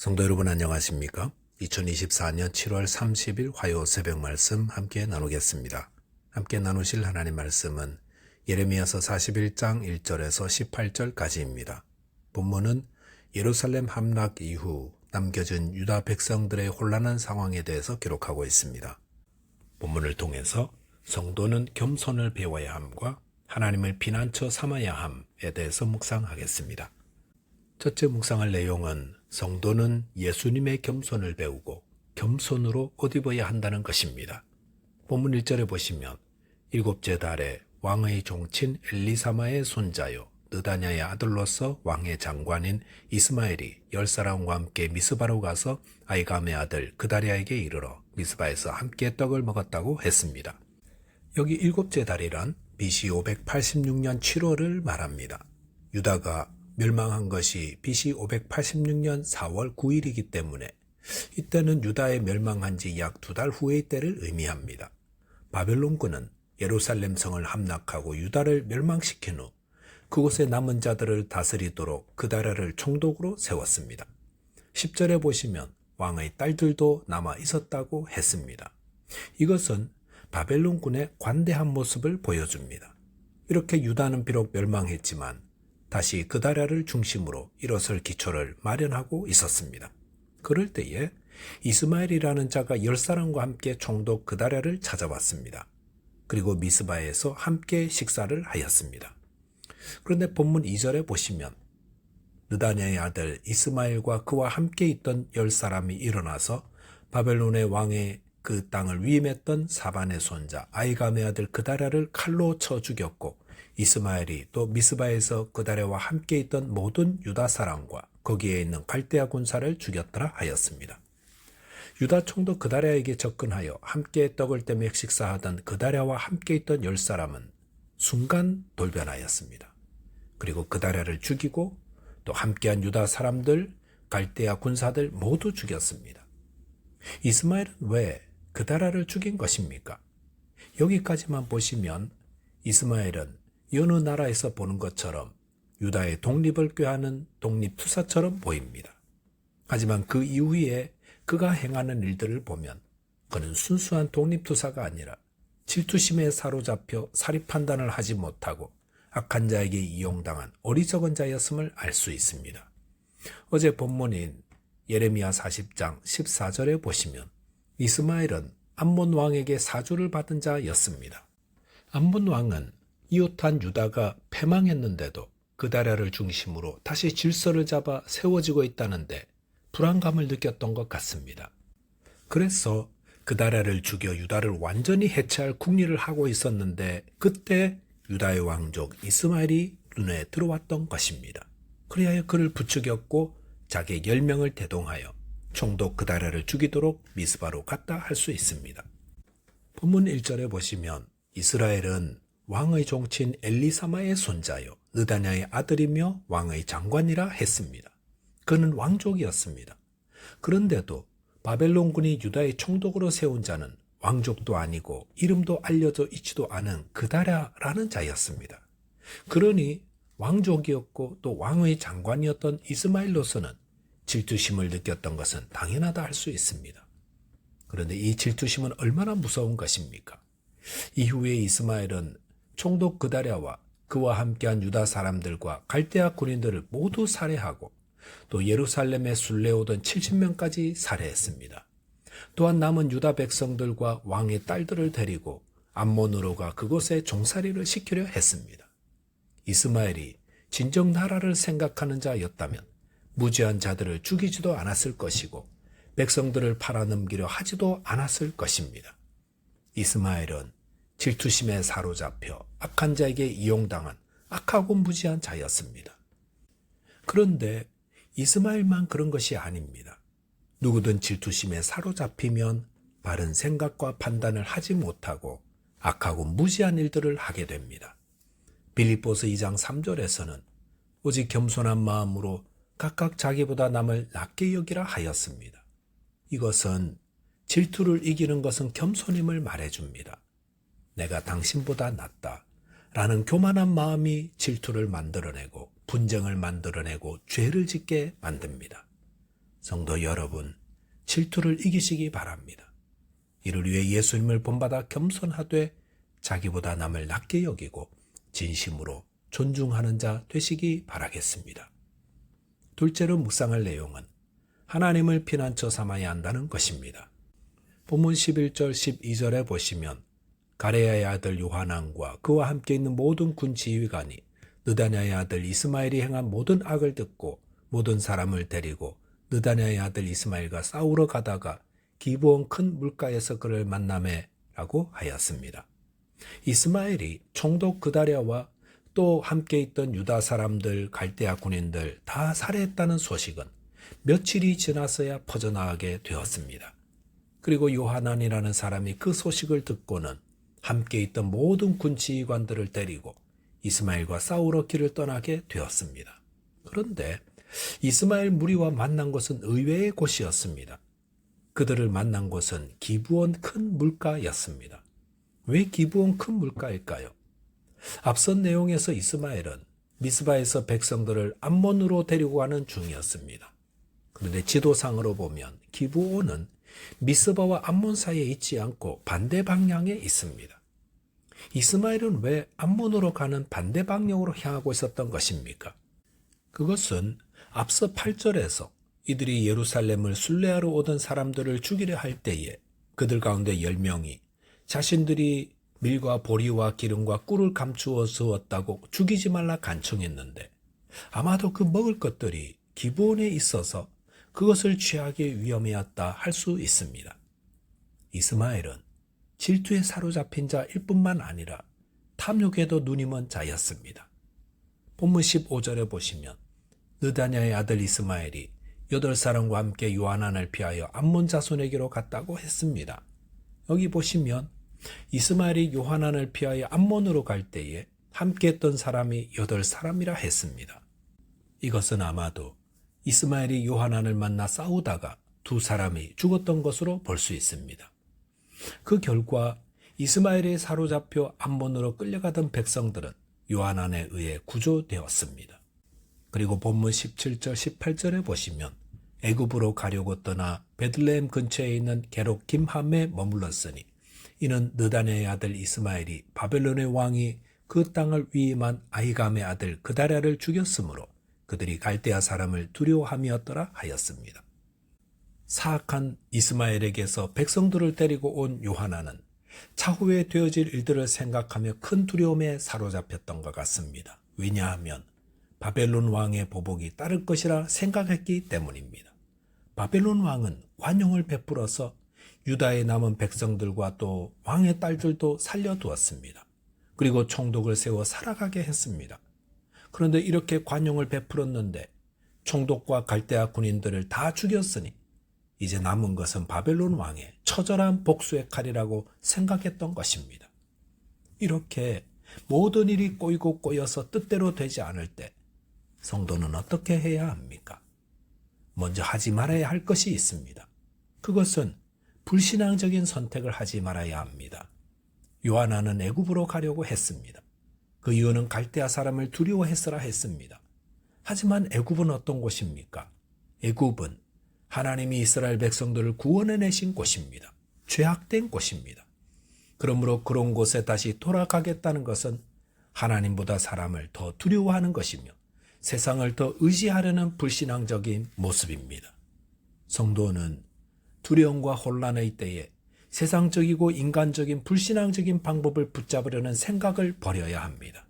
성도 여러분 안녕하십니까? 2024년 7월 30일 화요 새벽 말씀 함께 나누겠습니다. 함께 나누실 하나님 말씀은 예레미야서 41장 1절에서 18절까지입니다. 본문은 예루살렘 함락 이후 남겨진 유다 백성들의 혼란한 상황에 대해서 기록하고 있습니다. 본문을 통해서 성도는 겸손을 배워야 함과 하나님을 피난처 삼아야 함에 대해서 묵상하겠습니다. 첫째 묵상할 내용은 성도는 예수님의 겸손을 배우고 겸손으로 옷 입어야 한다는 것입니다. 본문 1절에 보시면 일곱째 달에 왕의 종친 엘리사마의 손자요 느다냐의 아들로서 왕의 장관인 이스마엘이 열 사람과 함께 미스바로 가서 아이감의 아들 그다리아에게 이르러 미스바에서 함께 떡을 먹었다고 했습니다. 여기 일곱째 달이란 BC 586년 7월을 말합니다. 유다가 멸망한 것이 BC 586년 4월 9일이기 때문에 이때는 유다의 멸망한 지 약 두 달 후의 때를 의미합니다. 바벨론군은 예루살렘 성을 함락하고 유다를 멸망시킨 후 그곳에 남은 자들을 다스리도록 그다라를 총독으로 세웠습니다. 10절에 보시면 왕의 딸들도 남아 있었다고 했습니다. 이것은 바벨론군의 관대한 모습을 보여줍니다. 이렇게 유다는 비록 멸망했지만 다시 그다라를 중심으로 일어설 기초를 마련하고 있었습니다. 그럴 때에 이스마엘이라는 자가 열 사람과 함께 총독 그다라를 찾아왔습니다. 그리고 미스바에서 함께 식사를 하였습니다. 그런데 본문 2절에 보시면 느다냐의 아들 이스마엘과 그와 함께 있던 열 사람이 일어나서 바벨론의 왕의 그 땅을 위임했던 사반의 손자 아이감의 아들 그다라를 칼로 쳐 죽였고 이스마엘이 또 미스바에서 그다레와 함께 있던 모든 유다 사람과 거기에 있는 갈대아 군사를 죽였더라 하였습니다. 유다 총독 그다랴에게 접근하여 함께 떡을 떼며 식사하던 그다랴와 함께 있던 열 사람은 순간 돌변하였습니다. 그리고 그다랴를 죽이고 또 함께한 유다 사람들, 갈대아 군사들 모두 죽였습니다. 이스마엘은 왜 그다라를 죽인 것입니까? 여기까지만 보시면 이스마엘은 여느 나라에서 보는 것처럼 유다의 독립을 꾀하는 독립투사처럼 보입니다. 하지만 그 이후에 그가 행하는 일들을 보면 그는 순수한 독립투사가 아니라 질투심에 사로잡혀 사리 판단을 하지 못하고 악한 자에게 이용당한 어리석은 자였음을 알 수 있습니다. 어제 본문인 예레미야 40장 14절에 보시면 이스마엘은 암몬 왕에게 사주를 받은 자였습니다. 암몬 왕은 이웃한 유다가 패망했는데도 그다라를 중심으로 다시 질서를 잡아 세워지고 있다는데 불안감을 느꼈던 것 같습니다. 그래서 그다라를 죽여 유다를 완전히 해체할 궁리를 하고 있었는데 그때 유다의 왕족 이스마엘이 눈에 들어왔던 것입니다. 그리하여 그를 부추겼고 자기 열명을 대동하여 총독 그다라를 죽이도록 미스바로 갔다 할 수 있습니다. 본문 1절에 보시면 이스라엘은 왕의 종친 엘리사마의 손자요 느다냐의 아들이며 왕의 장관이라 했습니다. 그는 왕족이었습니다. 그런데도 바벨론군이 유다의 총독으로 세운 자는 왕족도 아니고 이름도 알려져 있지도 않은 그다라라는 자였습니다. 그러니 왕족이었고 또 왕의 장관이었던 이스마일로서는 질투심을 느꼈던 것은 당연하다 할 수 있습니다. 그런데 이 질투심은 얼마나 무서운 것입니까? 이후에 이스마엘은 총독 그다랴와 그와 함께한 유다 사람들과 갈대아 군인들을 모두 살해하고 또 예루살렘에 순례오던 70명까지 살해했습니다. 또한 남은 유다 백성들과 왕의 딸들을 데리고 암몬으로가 그곳에 종살이를 시키려 했습니다. 이스마엘이 진정 나라를 생각하는 자였다면 무지한 자들을 죽이지도 않았을 것이고 백성들을 팔아넘기려 하지도 않았을 것입니다. 이스마엘은 질투심에 사로잡혀 악한 자에게 이용당한 악하고 무지한 자였습니다. 그런데 이스마엘만 그런 것이 아닙니다. 누구든 질투심에 사로잡히면 바른 생각과 판단을 하지 못하고 악하고 무지한 일들을 하게 됩니다. 빌립보서 2장 3절에서는 오직 겸손한 마음으로 각각 자기보다 남을 낮게 여기라 하였습니다. 이것은 질투를 이기는 것은 겸손임을 말해줍니다. 내가 당신보다 낫다. 라는 교만한 마음이 질투를 만들어내고 분쟁을 만들어내고 죄를 짓게 만듭니다. 성도 여러분, 질투를 이기시기 바랍니다. 이를 위해 예수님을 본받아 겸손하되 자기보다 남을 낮게 여기고 진심으로 존중하는 자 되시기 바라겠습니다. 둘째로 묵상할 내용은 하나님을 피난처 삼아야 한다는 것입니다. 본문 11절 12절에 보시면 가레야의 아들 요하난과 그와 함께 있는 모든 군 지휘관이 느다냐의 아들 이스마엘이 행한 모든 악을 듣고 모든 사람을 데리고 느다냐의 아들 이스마엘과 싸우러 가다가 기브온 큰 물가에서 그를 만남해라고 하였습니다. 이스마엘이 총독 그다랴와 또 함께 있던 유다 사람들, 갈대아 군인들 다 살해했다는 소식은 며칠이 지나서야 퍼져나가게 되었습니다. 그리고 요하난이라는 사람이 그 소식을 듣고는 함께 있던 모든 군 지휘관들을 데리고 이스마엘과 싸우러 길을 떠나게 되었습니다. 그런데 이스마엘 무리와 만난 곳은 의외의 곳이었습니다. 그들을 만난 곳은 기부원 큰 물가였습니다. 왜 기부원 큰 물가일까요? 앞선 내용에서 이스마엘은 미스바에서 백성들을 암몬으로 데리고 가는 중이었습니다. 그런데 지도상으로 보면 기부온은 미스바와 암몬 사이에 있지 않고 반대 방향에 있습니다. 이스마엘은 왜 암몬으로 가는 반대 방향으로 향하고 있었던 것입니까? 그것은 앞서 8절에서 이들이 예루살렘을 순례하러 오던 사람들을 죽이려 할 때에 그들 가운데 10명이 자신들이 밀과 보리와 기름과 꿀을 감추어 주었다고 죽이지 말라 간청했는데 아마도 그 먹을 것들이 기본에 있어서 그것을 취하기 위험해였다 할 수 있습니다. 이스마엘은 질투에 사로잡힌 자일 뿐만 아니라 탐욕에도 눈이 먼 자였습니다. 본문 15절에 보시면 느다냐의 아들 이스마엘이 여덟 사람과 함께 요한안을 피하여 암몬 자손에게로 갔다고 했습니다. 여기 보시면 이스마엘이 요한안을 피하여 암몬으로 갈 때에 함께했던 사람이 여덟 사람이라 했습니다. 이것은 아마도 이스마엘이 요한안을 만나 싸우다가 두 사람이 죽었던 것으로 볼 수 있습니다. 그 결과 이스마엘에 사로잡혀 암몬으로 끌려가던 백성들은 요한안에 의해 구조되었습니다. 그리고 본문 17절 18절에 보시면 애굽으로 가려고 떠나 베들레헴 근처에 있는 게록 김함에 머물렀으니 이는 느다네의 아들 이스마엘이 바벨론의 왕이 그 땅을 위임한 아이감의 아들 그다랴를 죽였으므로 그들이 갈대아 사람을 두려워함이었더라 하였습니다. 사악한 이스마엘에게서 백성들을 데리고 온 요하나는 차후에 되어질 일들을 생각하며 큰 두려움에 사로잡혔던 것 같습니다. 왜냐하면 바벨론 왕의 보복이 따를 것이라 생각했기 때문입니다. 바벨론 왕은 관용을 베풀어서 유다의 남은 백성들과 또 왕의 딸들도 살려두었습니다. 그리고 총독을 세워 살아가게 했습니다. 그런데 이렇게 관용을 베풀었는데 총독과 갈대아 군인들을 다 죽였으니 이제 남은 것은 바벨론 왕의 처절한 복수의 칼이라고 생각했던 것입니다. 이렇게 모든 일이 꼬이고 꼬여서 뜻대로 되지 않을 때 성도는 어떻게 해야 합니까? 먼저 하지 말아야 할 것이 있습니다. 그것은 불신앙적인 선택을 하지 말아야 합니다. 요하나는 애굽으로 가려고 했습니다. 그 이유는 갈대아 사람을 두려워했으라 했습니다. 하지만 애굽은 어떤 곳입니까? 애굽은 하나님이 이스라엘 백성들을 구원해 내신 곳입니다. 죄악된 곳입니다. 그러므로 그런 곳에 다시 돌아가겠다는 것은 하나님보다 사람을 더 두려워하는 것이며 세상을 더 의지하려는 불신앙적인 모습입니다. 성도는 두려움과 혼란의 때에 세상적이고 인간적인 불신앙적인 방법을 붙잡으려는 생각을 버려야 합니다.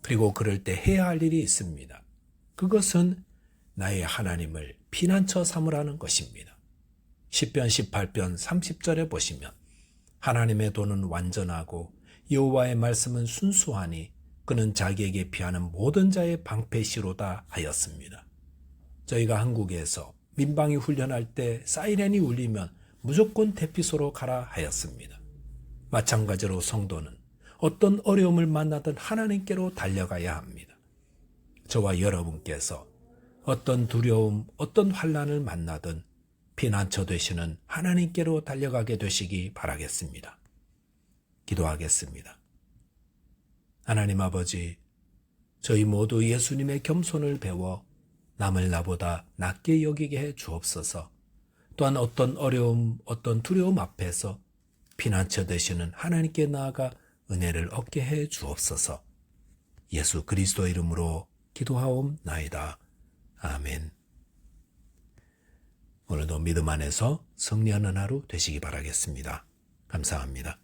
그리고 그럴 때 해야 할 일이 있습니다. 그것은 나의 하나님을 피난처 삼으라는 것입니다. 10편 18편 30절에 보시면 하나님의 도는 완전하고 여호와의 말씀은 순수하니 그는 자기에게 피하는 모든 자의 방패시로다 하였습니다. 저희가 한국에서 민방위 훈련할 때 사이렌이 울리면 무조건 대피소로 가라 하였습니다. 마찬가지로 성도는 어떤 어려움을 만나든 하나님께로 달려가야 합니다. 저와 여러분께서 어떤 두려움, 어떤 환란을 만나든 피난처 되시는 하나님께로 달려가게 되시기 바라겠습니다. 기도하겠습니다. 하나님 아버지, 저희 모두 예수님의 겸손을 배워 남을 나보다 낮게 여기게 해 주옵소서. 또한 어떤 어려움, 어떤 두려움 앞에서 피난처 되시는 하나님께 나아가 은혜를 얻게 해 주옵소서. 예수 그리스도 이름으로 기도하옵나이다. 아멘. 오늘도 믿음 안에서 승리하는 하루 되시기 바라겠습니다. 감사합니다.